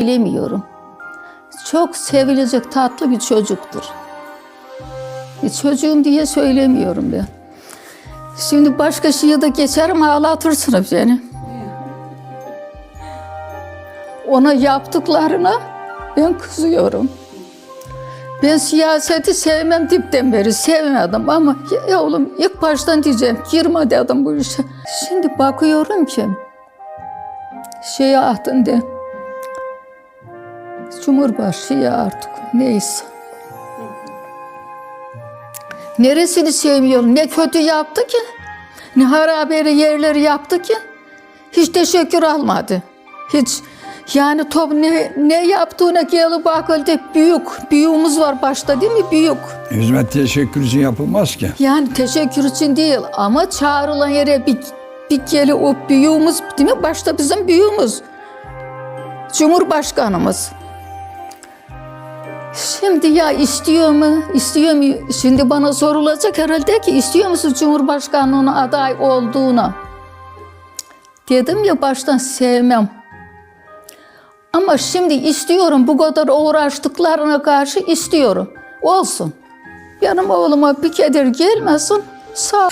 bilemiyorum. Çok sevilecek tatlı bir çocuktur. E, çocuğum diye söylemiyorum ben. Şimdi başka şeye de geçerim ağlatırsınız beni. Ona yaptıklarına ben kızıyorum. Ben siyaseti sevmem dipten beri sevmedim ama ya oğlum ilk baştan diyeceğim girme dedim bu işe. Şimdi bakıyorum ki şeye altında Cumhurbaşıya artık neyse. Neresini sevmiyorum? Ne kötü yaptı ki? Ne harabeli yerleri yaptı ki? Hiç teşekkür almadı. Hiç yani top ne, ne yaptığına gelip bakıldı. Büyük, büyüğümüz var başta değil mi? Büyük. Hizmet teşekkür için yapılmaz ki. Yani teşekkür için değil ama çağrılan yere bir, bir geli o büyüğümüz değil mi? Başta bizim büyüğümüz. Cumhurbaşkanımız. Şimdi ya istiyor mu, istiyor mu? Şimdi bana sorulacak herhalde ki istiyor musun Cumhurbaşkanlığına aday olduğuna? Dedim ya baştan sevmem. Ama şimdi istiyorum bu kadar uğraştıklarına karşı istiyorum. Olsun. Benim oğluma bir keder gelmesin. Sağ